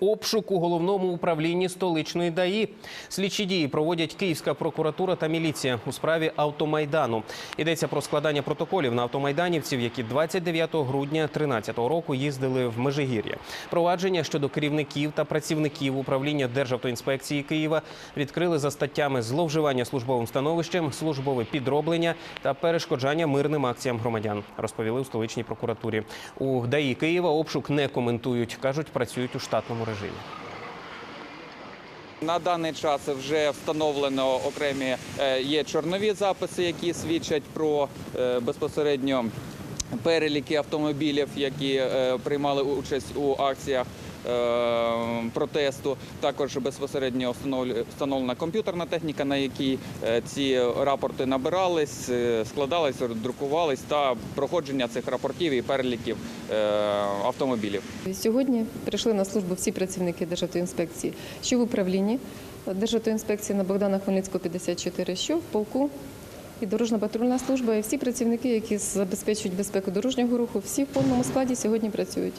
обшук у головному управлінні столичної ДАІ. Слідчі дії проводять Київська прокуратура та міліція у справі автомайдану. Йдеться про складання протоколів на автомайданівців, які 29 грудня 2013 року їздили в Межигір'я. Провадження щодо керівників та працівників управління Державтоінспекції Києва відкрили за статтями зловживання службовим становищем, службове підроблення та перешкоджання мирним акціям громадян. Розповіли у столичній прокуратурі. У ДАІ Києва обшук не коментують. кажуть, працюють у штатному режимі. На даний час вже встановлено окремі е, є чорнові записи, які свідчать про е, безпосередньо переліки автомобілів, які е, приймали участь у акціях. е, Протесту також безпосередньо встановлена комп'ютерна техніка, на якій е, ці рапорти набирались, складались, друкувались та проходження цих рапортів і переліків автомобілів. Сьогодні прийшли на службу всі працівники Державтоінспекції, що в управлінні Державтоінспекції на Богдана Хмельницького 54, що в полку і дорожньо-патрульна служба, і всі працівники, які забезпечують безпеку дорожнього руху, всі в повному складі сьогодні працюють.